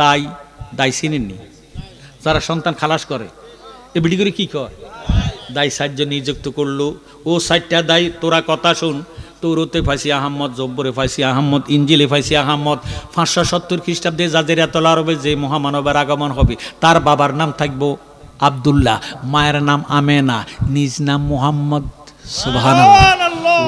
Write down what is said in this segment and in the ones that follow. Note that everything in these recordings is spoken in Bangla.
দায় দায় চিনেননি যারা সন্তান খালাস করে, এ বিডি করে কি কর দায় সাহায্য নিযুক্ত করল, ও সাইটটা দায় তোরা কথা শুন। তৌরতে ফাইসি আহম্মদ, জব্বরে ফাইসি আহম্মদ, ইঞ্জিলে ফাইসি আহম্মদ, পাঁচশো সত্তর খ্রিস্টাব্দে জাজেরিয়াতলা আরবে যে মহামানবের আগমন হবে, তার বাবার নাম থাকব আবদুল্লাহ, মায়ের নাম আমেনা, নিজ নাম মোহাম্মদ সুবহান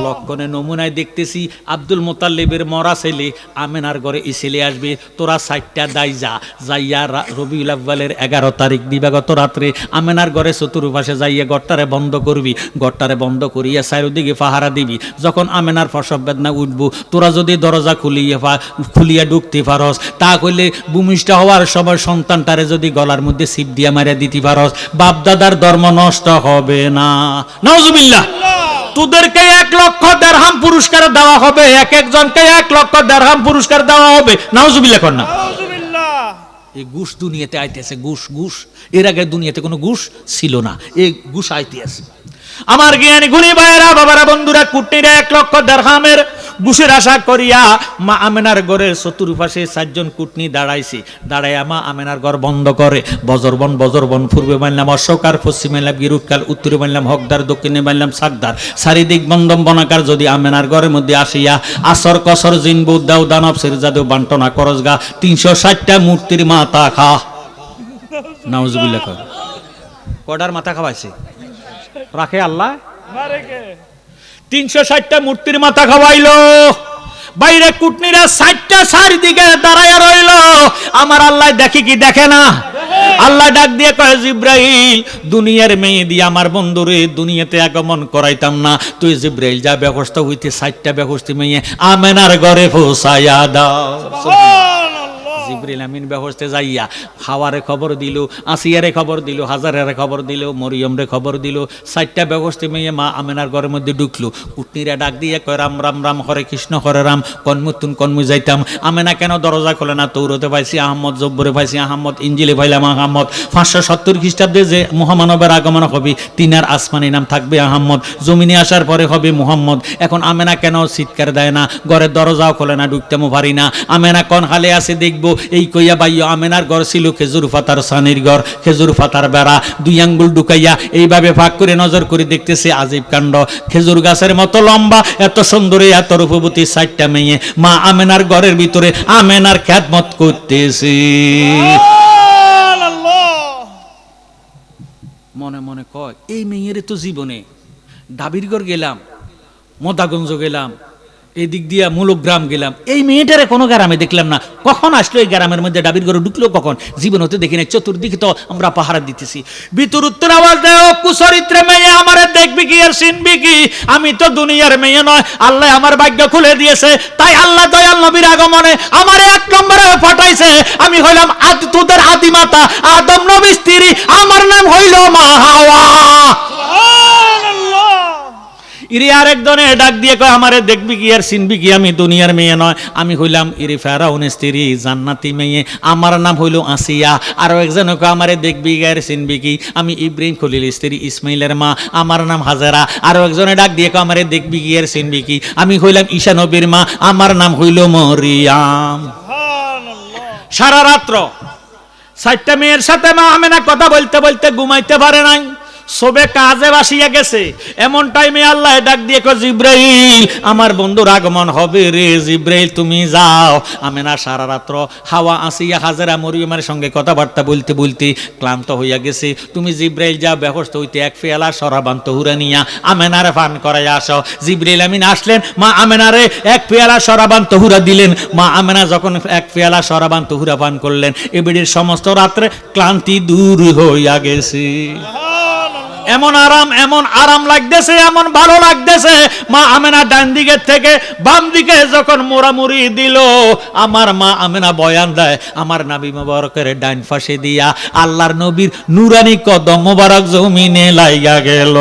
লক্ষণে নমুনায় দেখতেছি আব্দুল মোতাল্লিবের মরা ছেলে আমেনার ঘরে এই ছেলে আসবে। তোরা সাইটটা দাই যা। যাইয়া রবিউল আব্বালের এগারো তারিখ দিবাগত রাত্রে আমেনার ঘরে চতুর্পাশে যাইয়া গড়টারে বন্ধ করবি। গড়টারে বন্ধ করিয়া চারিদিকে পাহারা দিবি। যখন আমেনার প্রসব বেদনা উঠবো, তোরা যদি দরজা খুলিয়ে খুলিয়া ঢুকতে পারস, তা কইলে ভূমিষ্ঠ হওয়ার সময় সন্তানটারে যদি গলার মধ্যে সিপ দিয়া মারিয়া দিতে পারস, বাপদাদার ধর্ম নষ্ট হবে না। নজুবিল্লাহ তোদেরকে এক লক্ষ দেড়হাম পুরস্কার দেওয়া হবে, এক একজনকে এক লক্ষ দেড়হাম পুরস্কার দেওয়া হবে। নাউজুবিল্লাহ কর না। এই ঘুষ দুনিয়াতে আইতেছে, ঘুষ ঘুষ। এর আগে দুনিয়াতে কোনো ঘুষ ছিল না। এই ঘুষ আইতে আছে আমার জ্ঞানী গুণী ভাইয়েরা, বাবারা, বন্ধুরা কুটিরা এক লক্ষ দেড়হামের ঘুষের আশা করিয়া মা আমেনার ঘরের চতুর্পাশে চারজন কুটনি দাঁড়াইছে। দাঁড়াইয়া মা আমেনার ঘর বন্ধ করে। বজরবন বজরবন পূর্বে মানলাম অশোকার পশ্চিমে মানলাম গিরুটকাল উত্তরে মানলাম হকদার দক্ষিণে মানলাম সাকদার। চারিদিক বন্দম বনাকার যদি আমেনার ঘরের মধ্যে আসিয়া আসর কসর জিন বৌদ্দাও দানব সিরজাদু বান্টনা করজগা তিনশো ষাটটা মূর্তির মাথা খা। নাউজুবিল্লাহ। কডার মাথা খাওয়াইছে? রাখে আল্লাহ। তিনশো ষাটটা মূর্তির মাথা খাওয়াইলো। বাইরে কুটনিরা ষাটটা চারিদিকে দাঁড়ায় রইল। আমার আল্লাহ দেখি কি দেখে না? আল্লাহ ডাক দিয়ে কয়, জিব্রাইল, দুনিয়ার মেয়ে দিয়ে আমার বন্ধুরে দুনিয়াতে আগমন করাইতাম না। তুই জিব্রাইল, যা ব্যবস্থা হইতে ষাটটা ব্যবস্থা মেয়ে আমেনার ঘরে পৌঁছাইয়া দাও। জিবরিল আমিন ব্যবস্থা যাইয়া হাওয়ারে খবর দিল, আসিয়ারে খবর দিল, হাজারের খবর দিল, মরিয়মরে খবর দিল, চারটা ব্যবস্থা মেয়ে মা আমেনার ঘরের মধ্যে ঢুকলো। কুটনিরা ডাক দিয়ে কয়, রাম রাম রাম, হরে কৃষ্ণ, হরে রাম কন্মুতুন কন্মু যাইতাম। আমেনা কেন দরজা খোলে না? তৌরতে পাইছি আহমদ জব্বরে পাইছি আহমদ ইঞ্জিলে পাইলাম আহমদ পাঁচশো সত্তর খ্রিস্টাব্দে যে মহামানবের আগমন হবে, তিনার আসমানি নাম থাকবে আহমদ জমিনে আসার পরে হবে মুহাম্মদ। এখন আমেনা কেন চিৎকার দেয় না? ঘরের দরজাও খোলে না ঢুকতেমো পারি না। আমেনা কোন হালে আছে দেখব? এই কইয়া বাইয় আমেনার ঘর ছিল খেজুর ফাতার সানির ঘর খেজুর ফাতার বেড়া। দুই আঙ্গুল ঢুকাইয়া এইভাবে ফাঁক করে নজর করে দেখতেছে আজিব কাণ্ড। খেজুর গাছের মতো লম্বা এত সুন্দরী এত রূপবতী সাইটটা মেয়ে। মা আমেনার ঘরের ভিতরে আমেনার খ্যাতমত করতেছে। মনে মনে কয় এই মেয়ের তো জীবনে ডাবিরগড় গেলাম মদাগঞ্জ গেলাম এই দিক দিয়া মূলগ্রাম গেলাম। এই মেয়েটারে কোনো গ্রামে দেখলাম না। কখন আসলো এই গ্রামের মধ্যে? ডাবির ঘরে ঢুকলো কখন? জীবন হতে দেখি না চতুর্দিকে তো আমরা পাহারা দিতেছি। বিতুর উত্তর আওয়াজ দেয় কুচরিত্রে মেয়ে আমার দেখবি কি আর চিনবি কি? আমি তো দুনিয়ার মেয়ে নয়। আল্লাহ আমার ভাগ্য খুলে দিয়েছে। তাই আল্লাহ দয়াল নবীর আগমনে আমার এক নম্বরে পাঠাইছে। আমি হইলাম আদ তোদের আদিমাতা। আদম নবী স্ত্রী। আমার নাম হইল মা হাওয়া। ইরি আরেকজনে ডাক দিয়ে কয়, আমারে দেখবি কি আর চিনবি কি? আমি দুনিয়ার মেয়ে নয়। আমি হইলাম ইরি ফেরাউন স্ত্রী, জান্নাতি মেয়ে। আমার নাম হইল আসিয়া। আরও একজন কয়, আমারে দেখবি কি আর চিনবি কি? আমি ইব্রাহিম খলিল স্ত্রী, ইসমাইলের মা। আমার নাম হাজারা। আরও একজনে ডাক দিয়ে কয়, আমারে দেখবি কি আর চিনবি কি? আমি হইলাম ঈশা নবীর মা। আমার নাম হইল মরিয়াম। সারা রাত্র চারটা মেয়ের সাথে মা আমেনা কথা বলতে বলতে ঘুমাইতে পারে নাই। সবে কাজে বাসিয়া গেছে। এমন টাইমে আল্লাহ ডাক দিয়ে কয়, জিব্রাইল, আমার বন্ধুর আগমন হবে রে জিব্রাইল, তুমি যাও। আমেনা সারা রাত্র হাওয়া আসিয়া হাজারা মরিয়মের সঙ্গে কথাবার্তা বলতে বলতে ক্লান্ত হইয়া গেছে। তুমি জিব্রাইল যা ব্যবস্থা হইতে এক পেয়ালা সরাবান তহুরা নিয়া আমেনারে পান করাই আসো। জিব্রাইল, আমিন, আসলেন। মা আমেনারে এক পেয়ালা সরাবান তহুরা দিলেন। মা আমেনা যখন এক পেয়ালা সরাবান তহুরা পান করলেন এবিডির সমস্ত রাত্রে ক্লান্তি দূর হইয়া গেছে। এমন আরাম এমন আরাম লাগতেছে, এমন ভালো লাগতেছে। মা আমেনা ডান দিকের থেকে বাম দিকে যখন মোড়ামুড়ি দিল, আমার মা আমেনা বয়ান দেয়, আমার নাবি মোবারকের ডাইন ফাঁসে দিয়া আল্লাহর নবীর নুরানি কদম মোবারক জমিনে লাইগা গেল।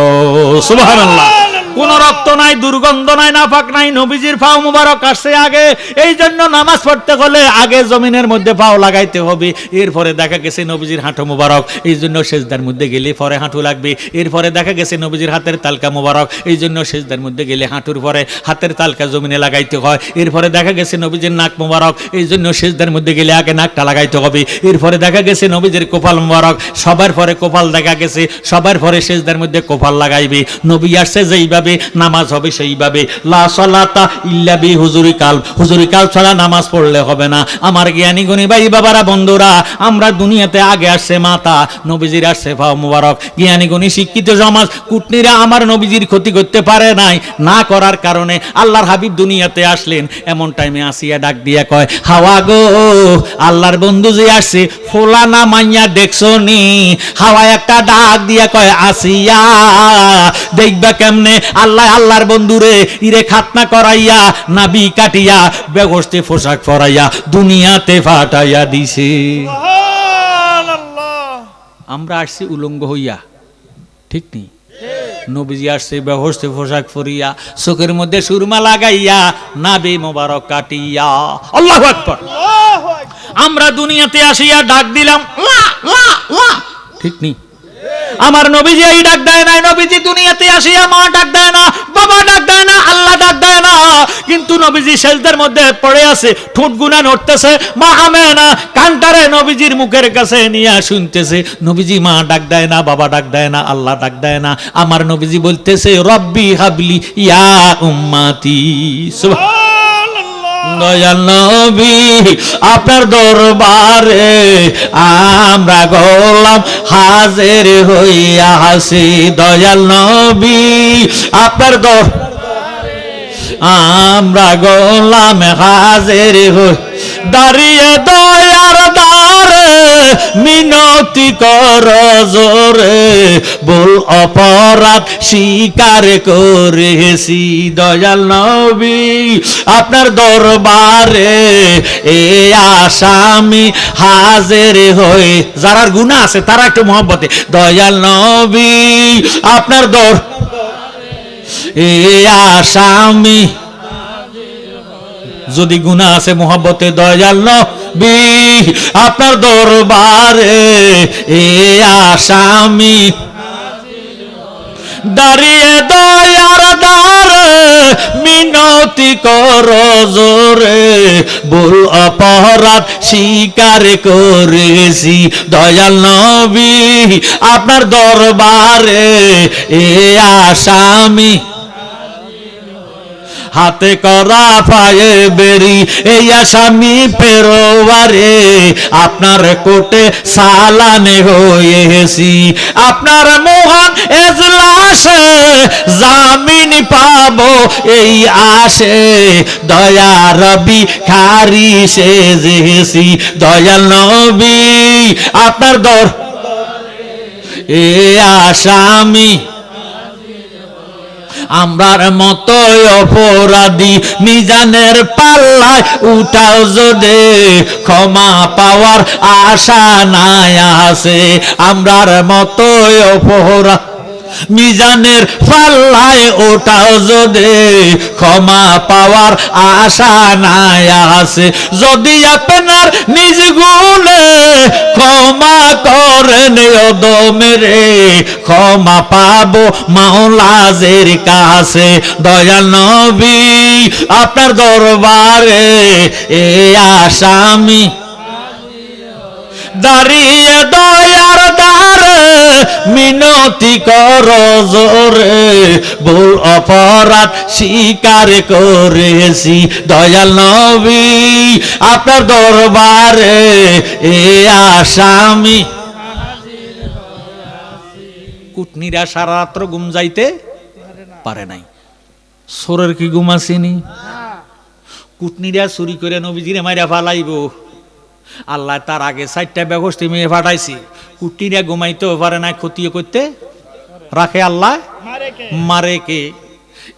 সুবহানাল্লাহ। কোন রক্ত নাই, দুর্গন্ধ নাই, নাফাক নাই, নবীজির পাও মুবারক আসছে আগে। এই জন্য নামাজ পড়তে হলে আগে জমিনের মধ্যে পাও লাগাইতে হবে। এরপরে দেখা গেছে নবীজির হাঁটু মুবারক। এই জন্য সেজদার মধ্যে গেলে পরে হাঁটু লাগবে। এরপরে দেখা গেছে নবীজির হাতের তালকা মুবারক। এই জন্য সেজদার মধ্যে গেলে হাঁটুর পরে হাতের তালকা জমিনে লাগাইতে হয়। এরপরে দেখা গেছে নবীজির নাক মুবারক। এই জন্য সেজদার মধ্যে গেলে আগে নাকটা লাগাইতে হবে। এরপরে দেখা গেছে নবীজির কোপাল মুবারক। সবার পরে কোপাল দেখা গেছে। সবার পরে সেজদার মধ্যে কোপাল লাগাইবে। নবী আসছে যেইভাবে নামাজ হবে সেইভাবে। লা সালাতা ইল্লা বি হুজুরি কাল হুজুরি কাল ছাড়া নামাজ পড়লে হবে না। আমার জ্ঞানী গুণী ভাই বাবারা, বন্ধুরা, আমরা দুনিয়াতে আগে আসছে মাতা, নবীজির আসছে ফাও মুবারক। জ্ঞানী গুণী শিক্ষিত সমাজ, কুটনিরা আমার নবীজির ক্ষতি করতে পারে নাই, না করার কারণে আল্লাহর হাবিব দুনিয়াতে আসলেন। এমন টাইমে আসিয়া ডাক দিয়া কয়, হাওয়া গো, আল্লাহর বন্ধু যে আসছে ফোলা না মাইয়া দেখছ নি? হাওয়া একটা ডাক দিয়া কয়, আসিয়া, দেখবা কেমনে? আল্লাহ আল্লাহর বন্ধুরে ইরে খাতনা করাইয়া নাবি কাটিয়া বেগস্তে পোশাক পরাইয়া দুনিয়াতে ফাটাইয়া দিছে। আমরা আসছি উলঙ্গ হইয়া ঠিক নেই? নবীজি আসছে ব্যবস্থে পোশাক পরিয়া চোখের মধ্যে সুরমা লাগাইয়া নাবি মোবারক কাটিয়া। আল্লাহ আকবার। আমরা দুনিয়াতে আসিয়া ডাক দিলাম। ঠিক নেই? আমার নবীজি এই ডাক দেয় নাই নবীজি দুনিয়াতে আসিয়া মা ডাক দেয় না, বাবা ডাক দেয় না, আল্লাহ ডাক দেয় না। কিন্তু নবীজি সেজদের মধ্যে পড়ে আছে, ঠোঁট গুনা নড়তেছে, মা আমে না, কান্টারে নবীজির মুখের কাছে নিয়ে শুনতেছে। নবীজি মা ডাক দেয় না, বাবা ডাক দেয় না, আল্লাহ ডাক দেয় না। আমার নবীজি বলতেছে, রব্বি হাবলি ইয়া উম্মাতি। সুবহান নবী, আপনার দরবারে আমরা গোলাম, হাজের হইয়া হাসি দয়াল নবী, আপনার দর আমরা গোলাম, হাজের হই দাঁড়িয়ে দয়ার দ্বারে মিনতি কর জোরে, বল অপরাধ স্বীকার করেছি দয়াল নবী। আপনার দরবারে এ আসামি হাজের হয়ে যারার গুণা আছে, তারা একটু মহব্বতে। দয়াল নবী, আপনার দর এ আসামি যদি গুণা আছে, মোহাব্বতে দয়াল নবী। আপনার দরবারে, এ আসামি দাঁড়িয়ে দয়ার দ্বারে, মিনতি কর জোরে। বল অপরাধ স্বীকার করেছি, দয়াল নবী, আপনার দরবারে, এ আসামি হাতে করা পায়ে বেরি, এই আসামি পেরোয়ারে আপনার কোটে সালানে হয়েছি। আপনার মহান এজলাসে জামিন পাবো, এই আসে দয়া রবি খারি সে যেছি দয়াল নবী, আপনার দর এ আসামি আমরার মতো অপরাধী, মিজানের পাল্লায় উঠাও যদি, ক্ষমা পাওয়ার আশা নাই আছে। আমরার মতো অপরাধ মিজানের পাল্লায় ওটাও যদি ক্ষমা পাওয়ার আশা নাই আছে, যদি আপনার নিজ গুণে ক্ষমা করেন মেরে ক্ষমা পাবো মাওলাজের কাছে। দয়াল নবী, আপনার দরবারে এ আসামি। দাঁড়িয়ে দয়ার দ্বারে মিনতি কর জোরে, ভুল অপরাধ স্বীকার করেছি। দয়াল নবী, আপনার দরবারে এ আসামি কুটনিরা সারা রাত্র ঘুম যাইতে পারে নাই। সোরের কি ঘুম আসেনি? কুটনিরা চুরি করে নবীজিরে মাইরা ফালাইব। আল্লাহ তার আগে চারটা ব্যবস্থা মেয়ে ফাটাইছি। কুটিরা ঘুমাইতেও পারে না ক্ষতিও করতে রাখে আল্লাহ মারে কে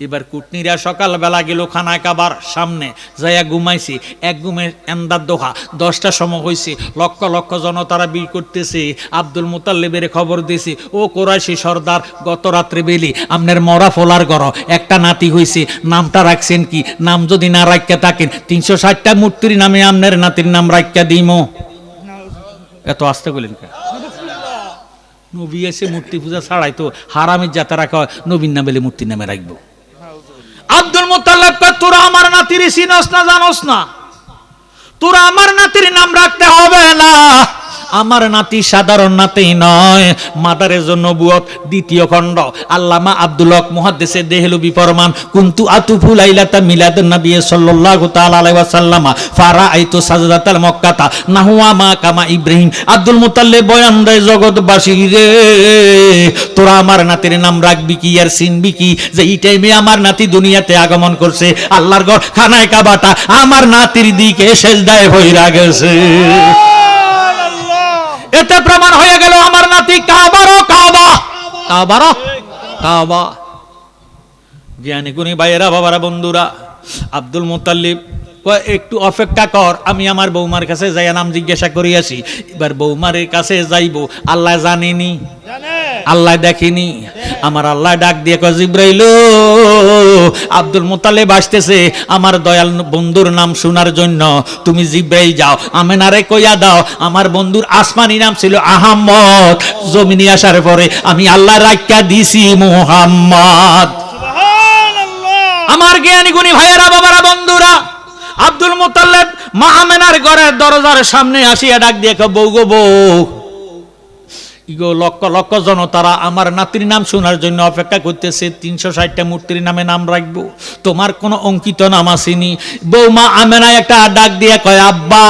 এবার কুটনিরা সকালবেলা গেল খানা কাবার সামনে যাইয়া ঘুমাইছি। এক ঘুমে এন্দার দোহা দশটার সময় হয়েছে লক্ষ লক্ষ জনতারা বিল করতেছে। আব্দুল মুতাল্লিবের খবর দিয়েছি ও কোরাইশি সর্দার গত রাত্রে বেলি আপনার মরা ফোলার গর একটা নাতি হয়েছে নামটা রাখছেন কি? নাম যদি না রাখিয়া থাকেন তিনশো ষাটটা মূর্তির নামে আপনার নাতির নাম রাখিয়া দিমো। এত আসতে বলেন কে নবী এসে মূর্তি পূজা ছাড়াই তো হারামের যাতে রাখা হয় নবীন নামে মূর্তির নামে রাখব। আব্দুল মোতাল্লাব তোরা আমার নাতির চিনস না জানোস না। তোরা আমার নাতির নাম রাখতে হবে না। আমার নাতি সাধারণ নাতি নয়। মাদারের জন্য বুয়ত দ্বিতীয় খণ্ড। আল্লামা আব্দুল হক মুহাদ্দিসে দেহলুবি ফরমান, কুনতু আতুফু লাইলাতা মিলাদুন নবী সাল্লাল্লাহু তাআলা আলাইহি ওয়াসাল্লামা ফারা আইতু সাজদাতাল মক্কাতা নাহুয়া মা কামা ইব্রাহিম। আব্দুল মুতাল্লিব বয়ান দেয়, জগৎবাসী রে, তোরা আমার নাতির নাম রাখবি কি আর চিনবি কি? যে এই টাইমে আমার নাতি দুনিয়াতে আগমন করছে, আল্লাহর ঘর খানায় কাবাটা আমার নাতির দিকে সেজদায় হইরা গেছে। এতে প্রমাণ হয়ে গেল আমার নাতি কাবারও কাবা। কাবারও কাবা। জ্ঞানী গুণী ভাইয়েরা, বাবারা, বন্ধুরা, আব্দুল মুতাল্লিব একটু অপেক্ষা কর, আমি আমার বৌমার কাছে যাইয়া নাম জিজ্ঞাসা করিয়াছি। এবার বৌমার কাছে যাইব, আল্লাহ জানেনি। জানে। আল্লাহ দেখেনি। আমার আল্লাহ ডাক দিয়ে কয় জিব্রাইল আব্দুল মোতালেব আসতেছে। আমার দয়াল বন্ধুর নাম শোনার জন্য তুমি জিব্রাইল যাও। আমেনারে কইয়া দাও আমার বন্ধুর আসমানি নাম ছিল আহাম্মদ। জমিনি আসার পরে আমি আল্লাহ রাখা দিছি মোহাম্মদ। আমার জ্ঞানী গুণী ভাইয়েরা বাবারা বন্ধুরা আব্দুল মোতাল্লেব মা আমেনার ঘরের দরজার সামনে আসিয়া ডাক দিয়ে বউ গো বউ। লক্ষ লক্ষ জনতারা আমার নাতির নাম শোনার জন্য অপেক্ষা করতেছে। তিনশো ষাটটা মূর্তির নামে নাম রাখব। তোমার কোনো অঙ্কিত নাম আসেনি। বৌমা আমেনা একটা ডাক দিয়ে কয়, আব্বা,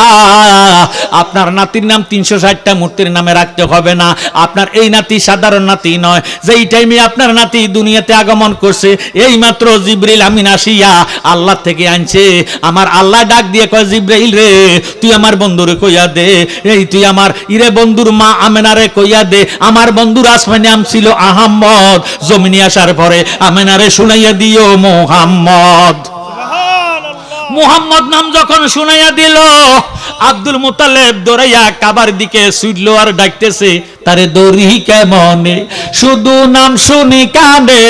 আপনার নাতির নাম তিনশো ষাটটা মূর্তির নামে রাখতে হবে না। আপনার এই নাতি সাধারণ নাতি নয়। যেই টাইমে আপনার নাতি দুনিয়াতে আগমন করছে এই মাত্র জিব্রিল আমিন আসিয়া আল্লাহ থেকে আনছে। আমার আল্লাহ ডাক দিয়ে কয়, জিব্রাইল রে, তুই আমার বন্ধুরে কইয়া দে। এই তুই আমার ইরে বন্ধুর মা আমেনারে কইয়া দে আমার বন্ধুর আসমানে নাম ছিল আহম্মদ। জমিনে আসার পরে আমেনারে শুনাইয়া দিও মোহাম্মদ। মুহাম্মদ নাম যখন শুনাইয়া দিল আব্দুল মুতালেব দৌড়াইয়া কাবার দিকে ছুটলো আর ডাকতেছে তারে দৌড়ি কেমনে? শুধু নাম শুনি কানে